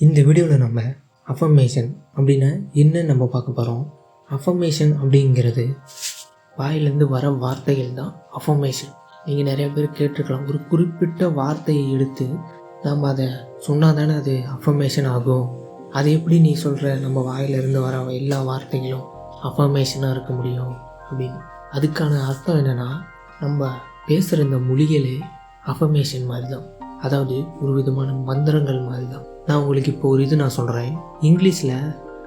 இந்த வீடியோவில் நம்ம அஃபர்மேஷன் அப்படின்னா என்ன நம்ம பார்க்க போகிறோம் அஃபர்மேஷன் அப்படிங்கிறது வாயிலேருந்து வர வார்த்தைகள் தான் அஃபர்மேஷன் நீங்கள் நிறைய பேர் கேட்டிருக்கலாம். ஒரு குறிப்பிட்ட வார்த்தையை எடுத்து நம்ம அதை சொன்னால் தானே அது அஃபர்மேஷன் ஆகும். அது எப்படி நீ சொல்கிற நம்ம வாயிலிருந்து வர எல்லா வார்த்தைகளும் அஃபர்மேஷனாக இருக்க முடியும் அப்படின்னு. அதுக்கான அர்த்தம் என்னென்னா நம்ம பேசுகிற இந்த மொழிகளே அஃபர்மேஷன் மாதிரி தான் அதாவது ஒரு விதமான மந்திரங்கள் மாதிரி தான் நான் உங்களுக்கு இப்போ ஒரு இது நான் சொல்கிறேன் இங்கிலீஷில்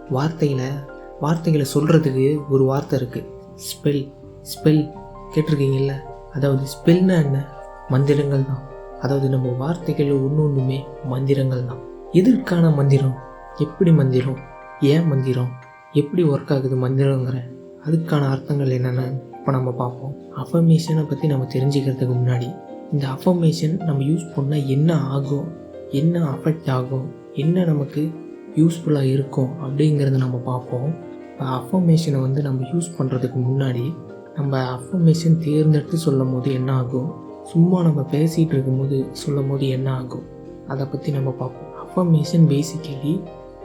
வார்த்தையில் வார்த்தைகளை சொல்கிறதுக்கு ஒரு வார்த்தை இருக்குது ஸ்பெல் ஸ்பெல் கேட்டிருக்கீங்கல்ல? அதாவது ஸ்பெல்னா என்ன? மந்திரங்கள் தான். அதாவது நம்ம வார்த்தைகள் ஒன்று ஒன்றுமே மந்திரங்கள் தான். எதற்கான மந்திரம்? எப்படி மந்திரம்? ஏன் மந்திரம்? எப்படி ஒர்க் ஆகுது மந்திரங்கிற அதுக்கான அர்த்தங்கள் என்னென்னு இப்போ நம்ம பார்ப்போம். அஃபர்மேஷனை பற்றி நம்ம தெரிஞ்சுக்கிறதுக்கு முன்னாடி இந்த அஃபர்மேஷன் நம்ம யூஸ் பண்ணால் என்ன ஆகும்? என்ன அஃபெக்ட் ஆகும்? என்ன நமக்கு யூஸ்ஃபுல்லாக இருக்கும்? அப்படிங்கிறத நம்ம பார்ப்போம். இப்போ அஃபர்மேஷனை வந்து நம்ம யூஸ் பண்ணுறதுக்கு முன்னாடி நம்ம அஃபர்மேஷன் தேர்ந்தெடுத்து சொல்லும் போது என்ன ஆகும்? சும்மா நம்ம பேசிகிட்டு இருக்கும்போது சொல்லும் போது என்ன ஆகும்? அதை பற்றி நம்ம பார்ப்போம். அஃபர்மேஷன் பேசிக்கலி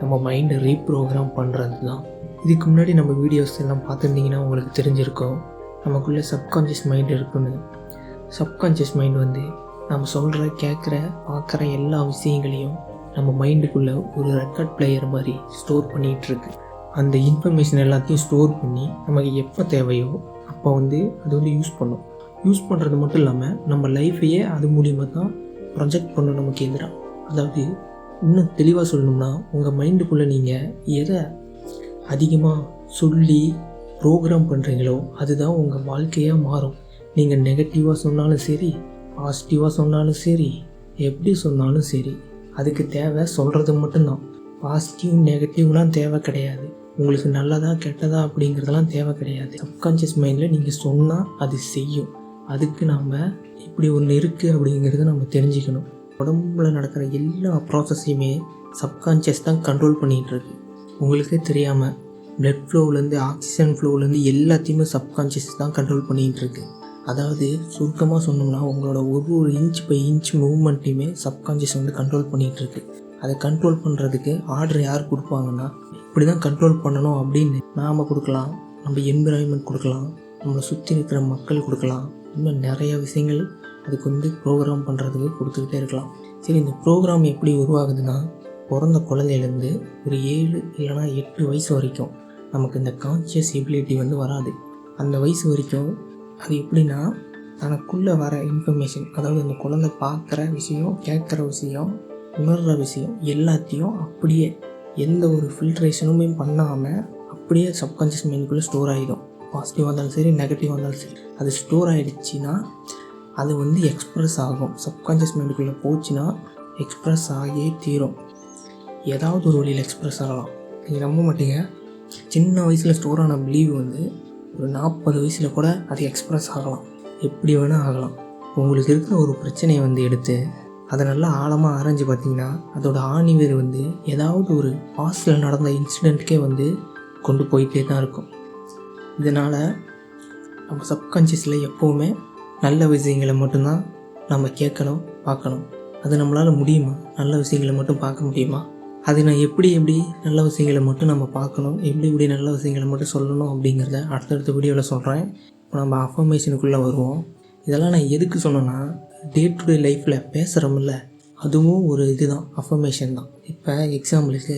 நம்ம மைண்டை ரீப்ரோக்ராம் பண்ணுறது தான் இதுக்கு முன்னாடி நம்ம வீடியோஸ் எல்லாம் பார்த்துருந்தீங்கன்னா உங்களுக்கு தெரிஞ்சிருக்கும். நமக்குள்ளே சப்கான்ஷியஸ் மைண்ட் இருக்குன்னு. சப்கான்ஷியஸ் மைண்ட் வந்து நம்ம சொல்கிற கேட்குற பார்க்குற எல்லா விஷயங்களையும் நம்ம மைண்டுக்குள்ளே ஒரு ரெக்கார்ட் பிளேயர் மாதிரி ஸ்டோர் பண்ணிகிட்ருக்கு அந்த இன்ஃபர்மேஷன் எல்லாத்தையும் ஸ்டோர் பண்ணி நமக்கு எப்போ தேவையோ அப்போ வந்து அது வந்து யூஸ் பண்ணும். யூஸ் பண்ணுறது மட்டும் இல்லாமல் நம்ம லைஃப்பையே அது மூலியமாக தான் ப்ரொஜெக்ட் பண்ணும் நமக்கு எதிராக அதாவது இன்னும் தெளிவாக சொல்லணும்னா உங்கள் மைண்டுக்குள்ளே நீங்கள் எதை அதிகமாக சொல்லி ப்ரோக்ராம் பண்ணுறீங்களோ அதுதான் உங்கள் வாழ்க்கையாக மாறும். நீங்கள் நெகட்டிவாக சொன்னாலும் சரி பாசிட்டிவாக சொன்னாலும் சரி எப்படி சொன்னாலும் சரி அதுக்கு தேவை சொல்கிறது மட்டும்தான். பாசிட்டிவ் நெகட்டிவ்லாம் தேவை கிடையாது. உங்களுக்கு நல்லதா கெட்டதா அப்படிங்கிறதெல்லாம் தேவை கிடையாது. சப்கான்ஷியஸ் மைண்டில் நீங்கள் சொன்னால் அது செய்யும். அதுக்கு நாம் இப்படி ஒன்று இருக்குது அப்படிங்கிறத நம்ம தெரிஞ்சுக்கணும். உடம்புல நடக்கிற எல்லா ப்ராசஸையுமே சப்கான்ஷியஸ் தான் கண்ட்ரோல் பண்ணிகிட்டு இருக்கு. உங்களுக்கே தெரியாமல் பிளட் ஃப்ளோவிலேருந்து ஆக்சிஜன் ஃப்ளோவிலேருந்து எல்லாத்தையுமே சப்கான்ஷியஸ் தான் கண்ட்ரோல் பண்ணிகிட்டு இருக்கு. அதாவது சுருக்கமாக சொன்னோம்னா உங்களோட ஒரு ஒரு இன்ச் பை இன்ச் மூவ்மெண்ட்டையுமே சப்கான்ஷியஸ் வந்து கண்ட்ரோல் பண்ணிகிட்ருக்கு அதை கண்ட்ரோல் பண்ணுறதுக்கு ஆர்டர் யார் கொடுப்பாங்கன்னா இப்படி தான் கண்ட்ரோல் பண்ணணும் அப்படின்னு நாம் கொடுக்கலாம். நம்ம என்விரான்மெண்ட் கொடுக்கலாம். நம்மளை சுற்றி இருக்கிற மக்கள் கொடுக்கலாம். இன்னும் நிறைய விஷயங்கள் அதுக்கு வந்து ப்ரோக்ராம் பண்ணுறதுக்கு கொடுத்துக்கிட்டே இருக்கலாம். சரி இந்த ப்ரோக்ராம் எப்படி உருவாகுதுன்னா பிறந்த குழந்தையிலேருந்து ஒரு ஏழு இல்லைனா எட்டு வயசு வரைக்கும் நமக்கு இந்த கான்ஷியஸ் எபிலிட்டி வந்து வராது. அந்த வயசு வரைக்கும் அது எப்படின்னா தனக்குள்ளே வர இன்ஃபர்மேஷன் அதாவது அந்த குழந்தை பார்க்குற விஷயம் கேட்குற விஷயம் உணர்கிற விஷயம் எல்லாத்தையும் அப்படியே எந்த ஒரு ஃபில்ட்ரேஷனுமே பண்ணாமல் அப்படியே சப்கான்ஷியஸ் மைண்டுக்குள்ளே ஸ்டோர் ஆகிடும் பாசிட்டிவாக இருந்தாலும் சரி நெகட்டிவாக இருந்தாலும் சரி. அது ஸ்டோர் ஆகிடுச்சின்னா அது வந்து எக்ஸ்ப்ரெஸ் ஆகும். சப்கான்ஷியஸ் மைண்டுக்குள்ளே போச்சுன்னா எக்ஸ்ப்ரெஸ் ஆகியே தீரும். ஏதாவது ஒரு வழியில் எக்ஸ்ப்ரெஸ் ஆகலாம். நீங்கள் நம்ப மாட்டீங்க. சின்ன வயசில் ஸ்டோர் ஆன பிலீவ் வந்து ஒரு நாற்பது வயசில் கூட அது எக்ஸ்ப்ரெஸ் ஆகலாம். எப்படி வேணால் ஆகலாம். உங்களுக்கு இருக்கிற ஒரு பிரச்சனையை வந்து எடுத்து அதை நல்லா ஆழமாக ஆராய்ஞ்சு பார்த்தீங்கன்னா அதோட ஆணிவேர் வந்து ஏதாவது ஒரு பாஸ்டில் நடந்த இன்சிடெண்ட்டுக்கே வந்து கொண்டு போயிட்டே தான் இருக்கும். இதனால் நம்ம சப்கான்ஷியஸில் எப்போவுமே நல்ல விஷயங்களை மட்டும்தான் நம்ம கேட்கணும் பார்க்கணும். அது நம்மளால் முடியுமா? நல்ல விஷயங்களை மட்டும் பார்க்க முடியுமா? அது நான் எப்படி எப்படி நல்ல விஷயங்களை மட்டும் நம்ம பார்க்கணும் எப்படி எப்படி நல்ல விஷயங்களை மட்டும் சொல்லணும் அப்படிங்கிறத அடுத்தடுத்த வீடியோவில் சொல்கிறேன் இப்போ நம்ம அஃபர்மேஷனுக்குள்ளே வருவோம். இதெல்லாம் நான் எதுக்கு சொன்னேன்னா டே டு டே லைஃப்பில் பேசுகிறோம்ல அதுவும் ஒரு இதுதான் அஃபர்மேஷன் தான். இப்போ எக்ஸாம்பிளுக்கு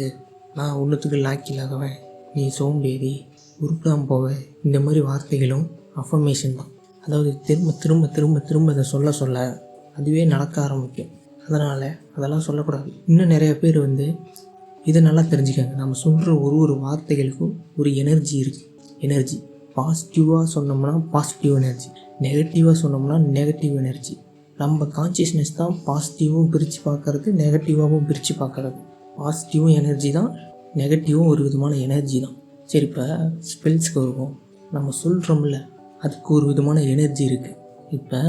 நான் ஒன்றுத்துக்கு லாக்கி இல்லாதவன் நீ சோம்பேறி உருப்பிடாமல் போவ இந்த மாதிரி வார்த்தைகளும் அஃபர்மேஷன் தான். அதாவது திரும்ப திரும்ப திரும்ப திரும்ப அதை சொல்ல சொல்ல அதுவே நடக்க ஆரம்பிக்கும். அதனால் அதெல்லாம் சொல்லக்கூடாது. இன்னும் நிறைய பேர் வந்து இதை நல்லா தெரிஞ்சுக்காங்க. நம்ம சொல்கிற ஒரு ஒரு வார்த்தைகளுக்கும் ஒரு எனர்ஜி இருக்குது எனர்ஜி பாசிட்டிவாக சொன்னோம்னா பாசிட்டிவ் எனர்ஜி நெகட்டிவாக சொன்னோம்னா நெகட்டிவ் எனர்ஜி நம்ம கான்சியஸ்னஸ் தான் பாசிட்டிவும் பிரித்து பார்க்கறது நெகட்டிவாகவும் பிரித்து பார்க்கறது. பாசிட்டிவும் எனர்ஜி தான் நெகட்டிவும் ஒரு விதமான எனர்ஜி தான். சரி இப்போ ஸ்பெல்ஸ்க்கு வருவோம். நம்ம சொல்கிறோம்ல அதுக்கு ஒரு விதமான எனர்ஜி இருக்குது இப்போ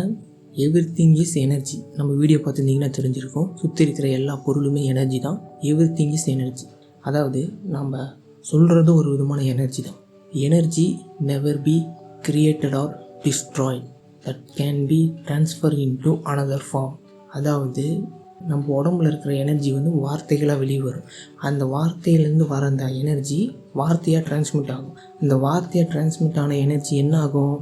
எவ்ரி திங் இஸ் எனர்ஜி நம்ம வீடியோ பார்த்துருந்தீங்கன்னா தெரிஞ்சிருக்கோம். சுற்றி இருக்கிற எல்லா பொருளுமே எனர்ஜி தான். எவ்ரி திங் இஸ் எனர்ஜி அதாவது நம்ம சொல்கிறது ஒரு விதமான எனர்ஜி தான். Energy never be created or destroyed that can be transfer into another form அதாவது நம்ம உடம்புல இருக்கிற எனர்ஜி வந்து வார்த்தைகளாக வெளியே வரும். அந்த வார்த்தையிலேருந்து வர அந்த எனர்ஜி வார்த்தையாக டிரான்ஸ்மிட் ஆகும். இந்த வார்த்தையாக டிரான்ஸ்மிட் ஆன எனர்ஜி என்ன ஆகும்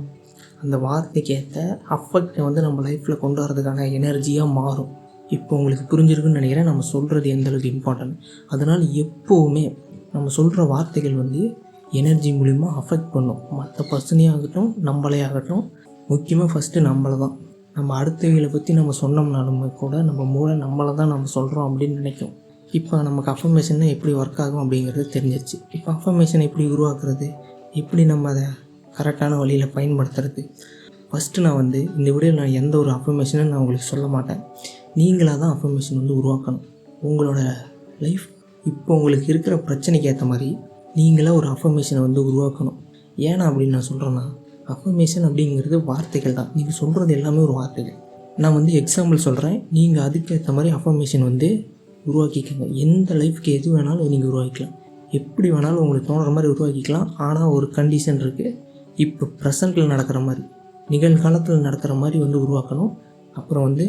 அந்த வார்த்தைக்கு ஏற்ற அஃபெக்டை வந்து நம்ம லைஃப்பில் கொண்டு வரதுக்கான எனர்ஜியாக மாறும். இப்போ உங்களுக்கு புரிஞ்சிருக்குன்னு நினைக்கிறேன். நம்ம சொல்கிறது எந்தளவுக்கு இம்பார்ட்டன்ட் அதனால் எப்போவுமே நம்ம சொல்கிற வார்த்தைகள் வந்து எனர்ஜி மூலிமா அஃபெக்ட் பண்ணும். மற்ற பர்சனே ஆகட்டும் நம்மளே ஆகட்டும். முக்கியமாக ஃபஸ்ட்டு நம்மளை தான். நம்ம அடுத்தவங்களை பற்றி நம்ம சொன்னோம்னாலுமே கூட நம்ம மூளை நம்மளை தான் நம்ம சொல்கிறோம் அப்படின்னு நினைக்கும். இப்போ நமக்கு அஃபர்மேஷன்னா எப்படி ஒர்க் ஆகும் அப்படிங்கிறது தெரிஞ்சிருச்சு. இப்போ அஃபர்மேஷன் எப்படி உருவாக்குறது? எப்படி நம்ம அதை கரெக்டான வழியில் பயன்படுத்துறது. ஃபஸ்ட்டு நான் வந்து இந்த வீடியோவில் நான் எந்த ஒரு அஃபர்மேஷனும் நான் உங்களுக்கு சொல்ல மாட்டேன். நீங்களாக தான் அஃபர்மேஷன் வந்து உருவாக்கணும். உங்களோட லைஃப் இப்போ உங்களுக்கு இருக்கிற பிரச்சனைக்கு ஏற்ற மாதிரி நீங்களாக ஒரு அஃபர்மேஷனை வந்து உருவாக்கணும். ஏன்னா அப்படின்னு நான் சொல்கிறேன்னா அஃபர்மேஷன் அப்படிங்கிறது வார்த்தைகள் தான். நீங்கள் சொல்கிறது எல்லாமே ஒரு வார்த்தைகள். நான் வந்து எக்ஸாம்பிள் சொல்கிறேன் நீங்கள் அதுக்கேற்ற மாதிரி அஃபர்மேஷன் வந்து உருவாக்கிக்கோங்க. எந்த லைஃப்க்கு எது வேணாலும் நீங்கள் உருவாக்கிக்கலாம். எப்படி வேணாலும் உங்களுக்கு தோணுற மாதிரி உருவாக்கிக்கலாம். ஆனால் ஒரு கண்டிஷன் இருக்குது இப்போ ப்ரெசண்ட்டில் நடக்கிற மாதிரி நிகழ்காலத்தில் நடக்கிற மாதிரி வந்து உருவாக்கணும். அப்புறம் வந்து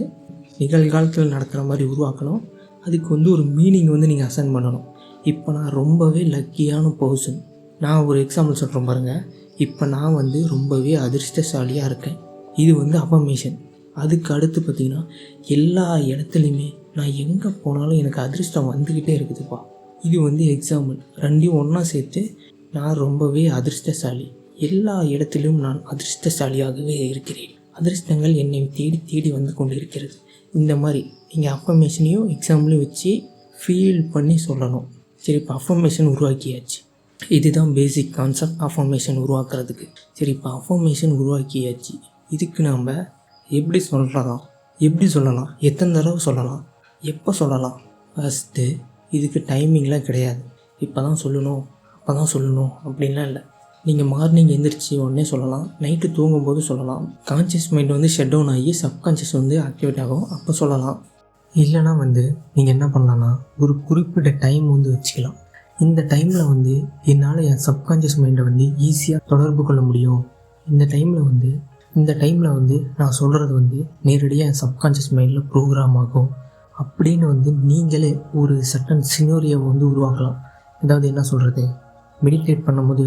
நிகழ்காலத்தில் நடக்கிற மாதிரி உருவாக்கணும். அதுக்கு வந்து ஒரு மீனிங் வந்து நீங்கள் அசைன் பண்ணணும். இப்போ நான் ரொம்பவே லக்கியான பர்சன் நான் ஒரு எக்ஸாம்பிள் சொல்கிறேன் பாருங்கள் இப்போ நான் வந்து ரொம்பவே அதிர்ஷ்டசாலியாக இருக்கேன். இது வந்து அஃபர்மேஷன் அதுக்கு அடுத்து பார்த்திங்கன்னா எல்லா இடத்துலையுமே நான் எங்கே போனாலும் எனக்கு அதிர்ஷ்டம் வந்துக்கிட்டே இருக்குதுப்பா. இது வந்து எக்ஸாம்பிள் ரெண்டையும் ஒன்றா சேர்த்து நான் ரொம்பவே அதிர்ஷ்டசாலி. எல்லா இடத்திலும் நான் அதிர்ஷ்டசாலியாகவே இருக்கிறேன். அதிர்ஷ்டங்கள் என்னை தேடி தேடி வந்து கொண்டிருக்கிறது. இந்த மாதிரி நீங்கள் அஃபர்மேஷனையும் எக்ஸாம்பிளையும் வச்சு ஃபீல் பண்ணி சொல்லணும். சரி இப்போ அஃபர்மேஷன் உருவாக்கியாச்சு. இதுதான் பேசிக் கான்செப்ட் அஃபர்மேஷன் உருவாக்குறதுக்கு. சரி இப்போ அஃபர்மேஷன் உருவாக்கியாச்சு. இதுக்கு நாம் எப்படி சொல்லலாம்? எப்படி சொல்லலாம்? எத்தனை தடவை சொல்லலாம்? எப்போ சொல்லலாம்? ஃபஸ்ட்டு இதுக்கு டைமிங்லாம் கிடையாது. இப்போ தான் சொல்லணும் அப்போ தான் சொல்லணும் அப்படின்லாம் இல்லை. நீங்கள் மார்னிங் எந்திரிச்சு உடனே சொல்லலாம். நைட்டு தூங்கும்போது சொல்லலாம். கான்ஷியஸ் மைண்ட் வந்து ஷட் டவுன் ஆகி சப்கான்ஷியஸ் வந்து ஆக்டிவேட் ஆகும். அப்போ சொல்லலாம். இல்லைனா வந்து நீங்கள் என்ன பண்ணலான்னா ஒரு குறிப்பிட்ட டைம் வந்து வச்சுக்கலாம். இந்த டைமில் வந்து என்னால் என் சப்கான்ஷியஸ் மைண்டை வந்து ஈஸியாக தொடர்பு கொள்ள முடியும். இந்த டைமில் வந்து இந்த டைமில் வந்து நான் சொல்கிறது வந்து நேரடியாக என் சப்கான்ஷியஸ் மைண்டில் ப்ரோக்ராம் ஆகும். அப்படின்னு வந்து நீங்களே ஒரு சட்டன் சினோரியாவை வந்து உருவாக்கலாம். அதாவது என்ன சொல்கிறது மெடிடேட் பண்ணும்போது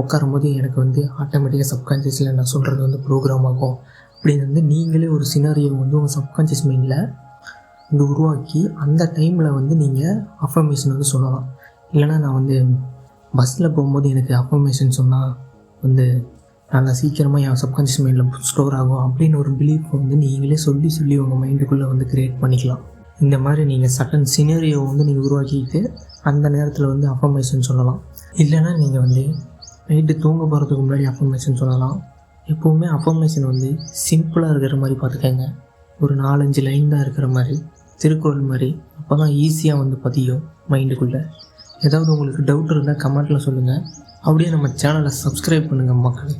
உட்காரும் போது எனக்கு வந்து ஆட்டோமேட்டிக்காக சப்கான்ஷியஸில் நான் சொல்கிறது வந்து ப்ரோக்ராம் ஆகும். அப்படின்னு வந்து நீங்களே ஒரு சினாரியோவை வந்து உங்கள் சப்கான்ஷியஸ் மைண்டில் வந்து உருவாக்கி அந்த டைமில் வந்து நீங்கள் அஃபர்மேஷன் வந்து சொல்லலாம். இல்லைனா நான் வந்து பஸ்ஸில் போகும்போது எனக்கு அஃபர்மேஷன் சொன்னால் வந்து நல்லா சீக்கிரமாக என் சப்கான்ஷியஸ் மைண்டில் ஸ்டோர் ஆகும் அப்படின்னு ஒரு பிலீஃப் வந்து நீங்களே சொல்லி சொல்லி உங்கள் மைண்டுக்குள்ளே வந்து க்ரியேட் பண்ணிக்கலாம். இந்த மாதிரி நீங்கள் சட்டன் சினேரியோ வந்து நீங்கள் உருவாக்கிட்டு அந்த நேரத்தில் வந்து அஃபர்மேஷன் சொல்லலாம். இல்லைன்னா நீங்கள் வந்து நைட்டு தூங்க போகிறதுக்கு முன்னாடி அஃபர்மேஷன் சொல்லலாம். எப்போவுமே அஃபர்மேஷன் வந்து சிம்பிளாக இருக்கிற மாதிரி பார்த்துக்கங்க. ஒரு நாலஞ்சு லைன் தான் இருக்கிற மாதிரி திருக்குறள் மாதிரி அப்போ தான் ஈஸியாக வந்து பதியும் மைண்டுக்குள்ளே ஏதாவது உங்களுக்கு டவுட் இருந்தால் கமெண்ட்டில் சொல்லுங்கள் அப்படியே நம்ம சேனலை சப்ஸ்கிரைப் பண்ணுங்கள் மக்கள்.